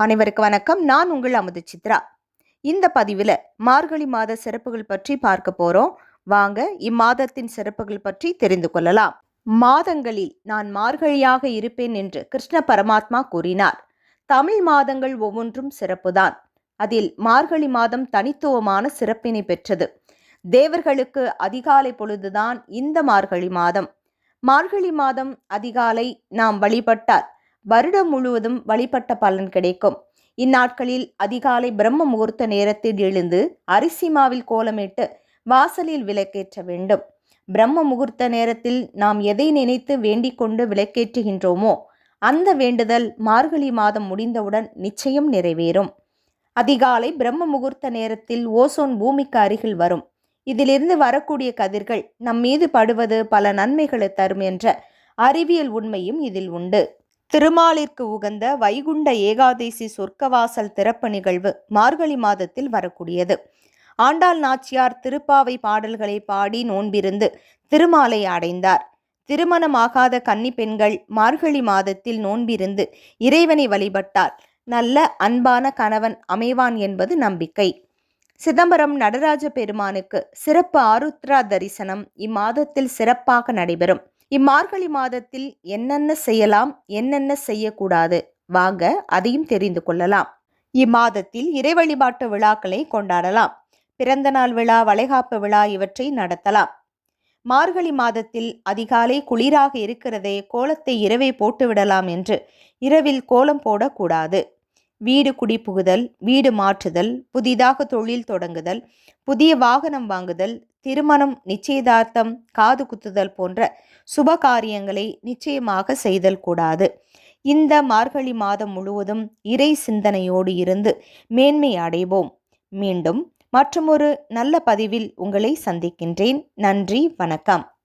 அனைவருக்கு வணக்கம். நான் உங்கள் அமுது சித்ரா. இந்த பதிவில் மார்கழி மாத சிறப்புகள் பற்றி பார்க்க போறோம். வாங்க இம்மாதத்தின் சிறப்புகள் பற்றி தெரிந்து கொள்ளலாம். மாதங்களில் நான் மார்கழியாக இருப்பேன் என்று கிருஷ்ண பரமாத்மா கூறினார். தமிழ் மாதங்கள் ஒவ்வொன்றும் சிறப்புதான். அதில் மார்கழி மாதம் தனித்துவமான சிறப்பினை பெற்றது. தேவர்களுக்கு அதிகாலை பொழுதுதான் இந்த மார்கழி மாதம். மார்கழி மாதம் அதிகாலை நாம் வழிபட்டால் வருடம் முழுவதும் வழிபட்ட பலன் கிடைக்கும். இந்நாட்களில் அதிகாலை பிரம்ம முகூர்த்த நேரத்தில் எழுந்து அரிசி மாவில் கோலமிட்டு வாசலில் விளக்கேற்ற வேண்டும். பிரம்ம முகூர்த்த நேரத்தில் நாம் எதை நினைத்து வேண்டிக் கொண்டு விளக்கேற்றுகின்றோமோ அந்த வேண்டுதல் மார்கழி மாதம் முடிந்தவுடன் நிச்சயம் நிறைவேறும். அதிகாலை பிரம்ம முகூர்த்த நேரத்தில் ஓசோன் பூமிக்கு அருகில் வரும். இதிலிருந்து வரக்கூடிய கதிர்கள் நம் மீது படுவது பல நன்மைகளை தரும் என்ற அறிவியல் உண்மையும் இதில் உண்டு. திருமாலிற்கு உகந்த வைகுண்ட ஏகாதசி சொர்க்கவாசல் திறப்பு நிகழ்வு மார்கழி மாதத்தில் வரக்கூடியது. ஆண்டாள் நாச்சியார் திருப்பாவை பாடல்களை பாடி நோன்பிருந்து திருமாலை அடைந்தார். திருமணமாகாத கன்னி பெண்கள் மார்கழி மாதத்தில் நோன்பிருந்து இறைவனை வழிபட்டால் நல்ல அன்பான கணவன் அமைவான் என்பது நம்பிக்கை. சிதம்பரம் நடராஜ பெருமானுக்கு சிறப்பு ஆருத்ரா தரிசனம் இம்மாதத்தில் சிறப்பாக நடைபெறும். இம்மார்கழி மாதத்தில் என்னென்ன செய்யலாம் என்னென்ன செய்யக்கூடாது? வாங்க அதையும் தெரிந்து கொள்ளலாம். இம்மாதத்தில் இறை வழிபாட்டு விழாக்களை கொண்டாடலாம். பிறந்தநாள் விழா வளைகாப்பு விழா இவற்றை நடத்தலாம். மார்கழி மாதத்தில் அதிகாலை குளிராக இருக்கிறதே கோலத்தை இரவே போட்டுவிடலாம் என்று இரவில் கோலம் போடக்கூடாது. வீடு குடிபுகுதல் வீடு மாற்றுதல் புதிதாக தொழில் தொடங்குதல் புதிய வாகனம் வாங்குதல் திருமணம் நிச்சயதார்த்தம் காது குத்துதல் போன்ற சுப காரியங்களை நிச்சயமாக செய்தல் கூடாது. இந்த மார்கழி மாதம் முழுவதும் இறை சிந்தனையோடு இருந்து மேன்மை அடைவோம். மீண்டும் மற்றொரு நல்ல பதிவில் உங்களை சந்திக்கின்றேன். நன்றி வணக்கம்.